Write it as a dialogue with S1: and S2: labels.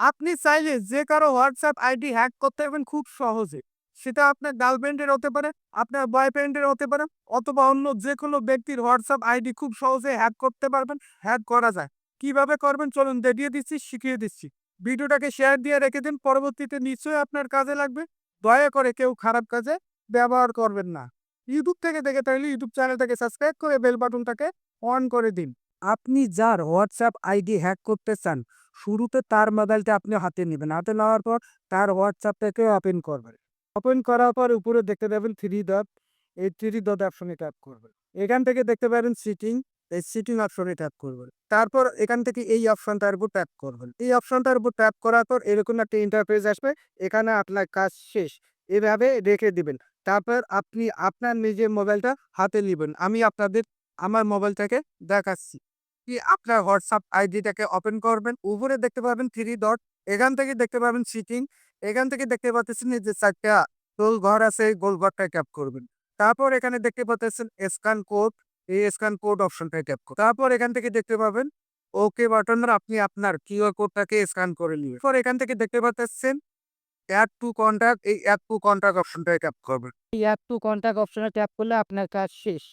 S1: আপনি চাইলে যে কারও হোয়াটসঅ্যাপ আইডি হ্যাক করতে পারবেন খুব সহজে। সেটা আপনার গার্লফ্রেন্ডের হতে পারে, আপনার বয়ফ্রেন্ডের হতে পারে, অথবা অন্য যে কোনো ব্যক্তির হোয়াটসঅ্যাপ আইডি খুব সহজে হ্যাক করতে পারবেন, হ্যাক করা যায়। কীভাবে করবেন? চলুন দেখিয়ে দিচ্ছি, শিখিয়ে দিচ্ছি। ভিডিওটাকে শেয়ার দিয়ে রেখে দিন, পরবর্তীতে নিশ্চয়ই আপনার কাজে লাগবে। দয়া করে কেউ খারাপ কাজে ব্যবহার করবেন না। ইউটিউব থেকে দেখে তাহলে ইউটিউব চ্যানেলটাকে সাবস্ক্রাইব করে বেল বাটনটাকে অন করে দিন। আপনি যার হোয়াটসঅ্যাপ আইডি হ্যাক করতে চান, শুরুতে তার মোবাইলটা আপনি হাতে নেবেন। হাতে নেওয়ার পর তার হোয়াটসঅ্যাপটাকে ওপেন করবেন। ওপেন করার পর উপরে দেখতে পাবেন থ্রি ডট এই থ্রি ডট অপশনে ট্যাপ করবেন। এখান থেকে দেখতে পাবেন সিটিং এই সিটিং অপশনে ট্যাপ করবেন। তারপর এখান থেকে এই অপশনটার উপর ট্যাপ করবেন। এই অপশনটার উপর ট্যাপ করার পর এরকম একটা ইন্টারফেস আসবে, এখানে আপনার কাজ শেষ। এভাবে রেখে দিবেন। তারপর আপনি আপনার নিজের মোবাইলটা হাতে নেবেন। আমি আপনাদের, আমার মোবাইলটাকে দেখাচ্ছি। আপনার হোয়াটসঅ্যাপ আইডিটাকে ওপেন করবেন, উপরে দেখতে পাবেন থ্রি ডট এখান থেকে দেখতে পাবেন সিটিং এখান থেকে দেখতে পাচ্ছেন যে চারটা গোল ঘর আছে, এই গোল ঘরটায় ট্যাপ করবেন। তারপর এখানে দেখতে পাচ্ছেন স্ক্যান কোড এই স্ক্যান কোড অপশনটায় ট্যাপ করুন তারপর এখান থেকে দেখতে পাবেন ওকে বাটনের আপনি আপনার কিউআর কোডটাকে স্ক্যান করে নেবেন। পর এখান থেকে দেখতে পাচ্ছেন অ্যাড টু কন্ট্যাক্ট এই অ্যাড টু কন্ট্যাক্ট অপশনটায় ট্যাপ করবেন।
S2: এই অ্যাড টু কন্ট্যাক্ট অপশনে ট্যাপ করলে আপনার কাজ শেষ।